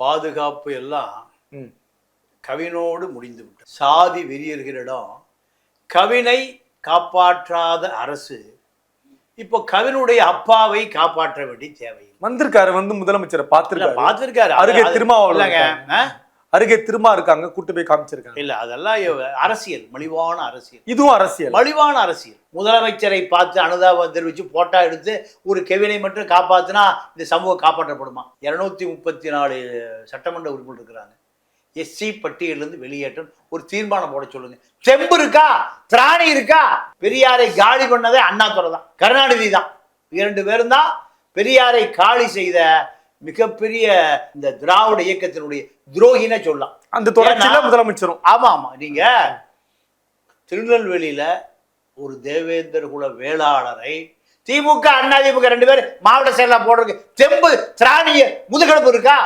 பாதுகாப்பு எல்லாம். கவினோடு முடிந்து விட்டது சாதி வெறியர்களிடம் கவினை காப்பாற்றாத அரசு இப்போ கவினுடைய அப்பாவை காப்பாற்ற வேண்டிய தேவை வந்திருக்காரு வந்து முதலமைச்சரை பார்த்திருக்காரு. பார்த்திருக்காரு. அருகே அது- அருகே திருமா இருக்காங்க கூட்டு போய் காமிச்சிருக்காங்க. இல்ல அதெல்லாம் அரசியல் மலிவான அரசியல். இதுவும் அரசியல். மலிவான அரசியல். முதலமைச்சரை பார்த்து அனுதாபம் தெரிவித்து போட்டோ எடுத்து ஒரு கெவினை மட்டும் காப்பாத்தினா இந்த சமூகம் காப்பாற்றப்படுமா? இருநூத்தி முப்பத்தி நாலு சட்டமன்ற உறுப்பினர் இருக்கிறாங்க. எஸ்சி பட்டியலிருந்து வெளியேற்றம். ஒரு தீர்மானம் போட சொல்லுங்க. தெம்பு இருக்கா? திராணி இருக்கா? பெரியாரை காலி பண்ணதே அண்ணாதுரை தான். கருணாநிதி தான். இரண்டு பேரும் தான் பெரியாரை காலி செய்த மிகப்பெரிய இந்த திராவிட இயக்கத்தினுடைய துரோகினே சொல்லலாம். அந்த தொடர்ச்சியில முதலமைச்சரும். ஆமா ஆமா. நீங்க திருநெல்வேலியில ஒரு தேவேந்தர் குல வேளாளரை திமுக அண்ணா திமுக ரெண்டு பேர் மாவட்ட செயலா போடுறதுக்கு தெம்பு திராணிய முதுகெலும்பு இருக்கா?